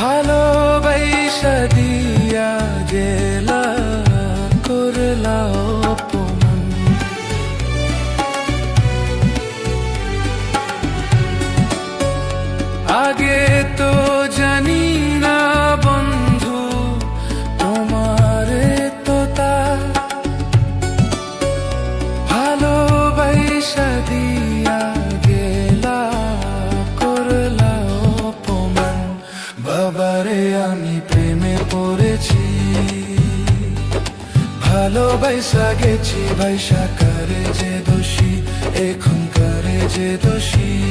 ভালোবাসা দিয়া গেলা করলা অপমান। আগে বাবারে আমি প্রেমে পড়েছি। ভালোবাসা গেছি বৈশাখারে করে যে দোষী এখন করে যে দোষী।